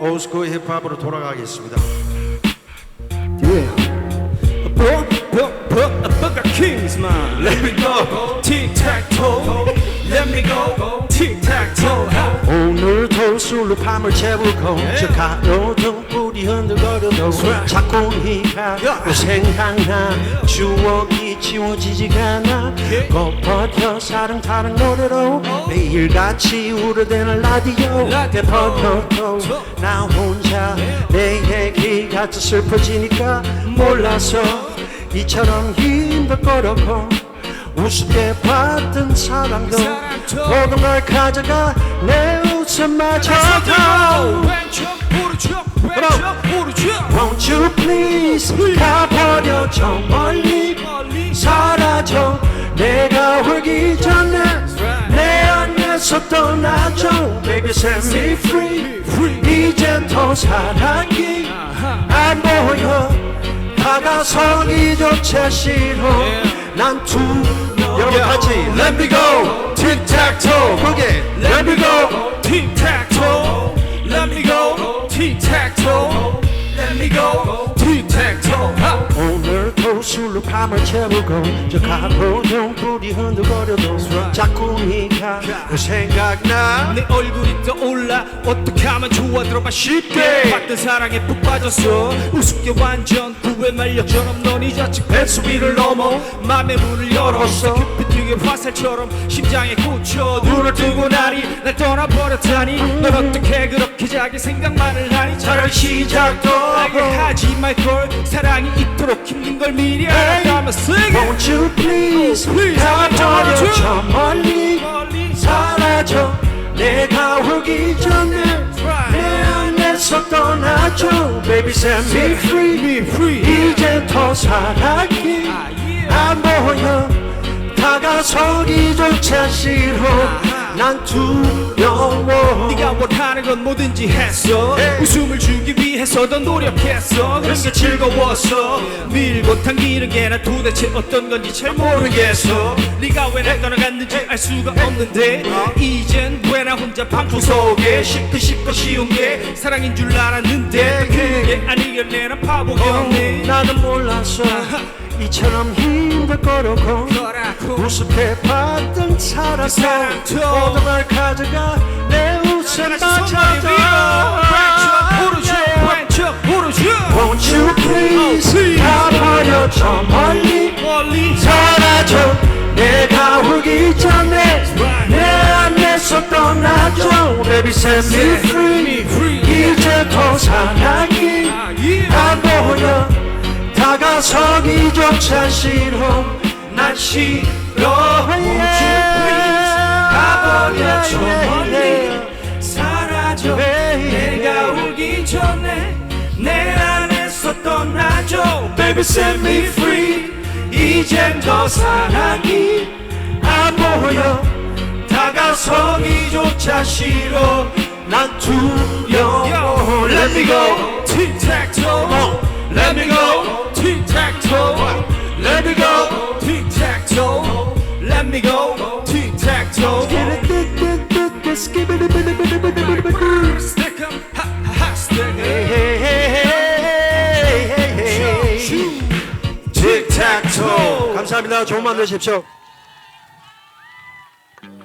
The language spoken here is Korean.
오스코 힙합으로 돌아가겠습니다. Book, book, a book of kings, man. Let me go. Tic tac toe, let me go. Tic tac toe. 오늘도 술로 밤을 채우고 저 가로등 불이 흔들거려도 자꾸 네가 생각나. 추억이 지워지지가 않아. 겉버텨 사랑 타는 노래로. 매일같이 우려대는 라디오. 내버려도 나 혼자 내 얘기가 더 슬퍼지니까 몰라서 이처럼 힘들거려고 우습게 봤던 사랑도 모든 걸 가져가 내 웃음 마저도 왼쪽, 오른쪽, 왼쪽, 오른쪽. Won't you please 가버려 저 멀리 사라져 내가 울기 전에 내 안에서 떠나줘 Baby set me free 이젠 더 사랑이 안 보여 다가서기 조차 싫어 난 투명 여러분 같이 Let me go tic-tac-toe 그게 Let me go tac 술로 밤을 채우고 저 가로등 불이 흔들거려도 자꾸 네가 생각나. 내 얼굴이 떠올라 어떻게 하면 좋아 들어봐 쉽게. 받던 사랑에 푹 빠졌어. 우습게 완전 구애 말력처럼 넌 잊었지 뱃수 위를 넘어 맘의 문을 열었어. 큐피트의 화살처럼 심장에 꽂혀 눈을 뜨고 나니 날 떠나버렸다니. 넌 어떻게 그렇게 자기 생각만을 하니? 차라리 시작도 하게 하지 말걸. 사랑이 이토록 힘든 걸 미리 알 Won't you please Please, 가버려 가버려. 저 멀리 사라져. 내가 울기 전에 내 안에서 떠나줘. Baby set me free. me free. 이제 더 사랑이 아. 안 보여. 다가서기조차 싫어. 난 두려워. 네가 원하는 건 뭐든지 했어. 네. 웃음을 주기 위해서 더 노력했어. 그런 게 즐거웠어. 밀고 당기는 게난 도대체 어떤 건지 잘 모르겠어. 네가 왜 날 떠나갔는지 알 수가 없는데 이젠 왜 나 혼자 방송 속에 쉽고 쉽고 쉬운 게 사랑인 줄 알았는데 그게 아니길래 난 바보였네. 나는 몰랐어. 이처럼 힘들거려고 너라고. 우습게 봤던 사랑도 모든 걸 가져가 set me. Free. 이제 더 사랑이. 안 보여 다가서기조차 싫어. 난 싫어 가버려 저 멀리 사라져. 내가 울기 전에 내 안에서 떠나줘 Baby set me free. 이젠 더 사랑이 안 보여 다가서기 조차 싫어 난 두려워 Let me go tic-tac-toe Let me go tic-tac-toe Let me go tic-tac-toe Let me go tic-tac-toe Stick 'em, ha ha ha, stick 'em. 틱탁토 감사합니다 좋은 밤 되십시오